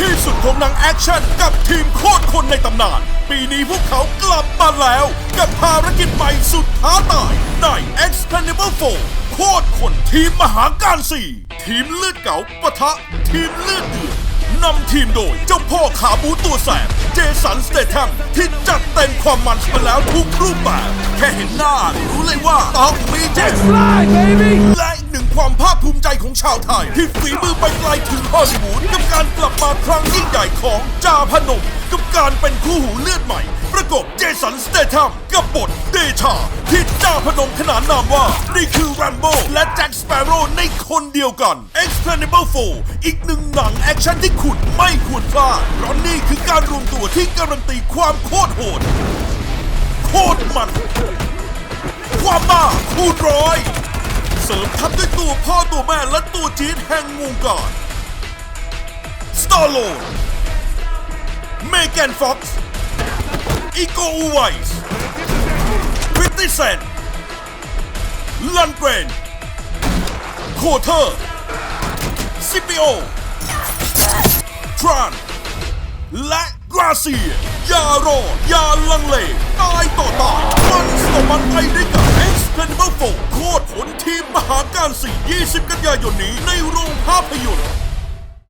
ที่สุดของหนังแอคชั่นกับทีมโคตรคนในตำนาน ปีนี้พวกเขากลับมาแล้ว กับภารกิจใหม่สุดท้าทายใน Expendable 4 โคตรคนทีมมหาการ4ทีมเลือดเก๋าปะทะ ทีมเลือดเดือดนำทีมโดยเจ้าพ่อขาบูตัวแสบ เจสันสเตท a มที่จัดเต็มความมันมาแล้วทุกรูปแบบ แค่เห็นหน้ารู้เลยว่าต้องมีเจสแล ของชาวไทยที่ฝีมือไปไกลถึงฮอลลีวูดกับการกลับมาครั้งยิ่งใหญ่ของจาพนม กับการเป็นคู่หูเลือดใหม่ ประกบเจสันสเตท a มกับบทเดชา ที่จาพนมขนานนามว่า นี่คือแรมโบ้และแจ็คสเปโร่ในคนเดียวกัน Expendable 4 อีกหนึ่งหนังแอคชั่นที่คุณไม่ควรพลาดเพราะนี่คือการรวมตัวที่การันตีความโคตรโหดโคตรมันความบ้าคูณร้อย สริมทัพด้วยตัวพ่อตัวแม่และตัวจี๊ดแห่งวงการสตาร์โลนเมแกนฟ็อกซ์อีโกอูไวส์ฟิตติเซนลันเกรนโคเทอร์ซิปิโอทรานและกราเซียยารอยาลังเลตายต่อตาย การ 4 20 กันยายนนี้ในโรงภาพยนตร์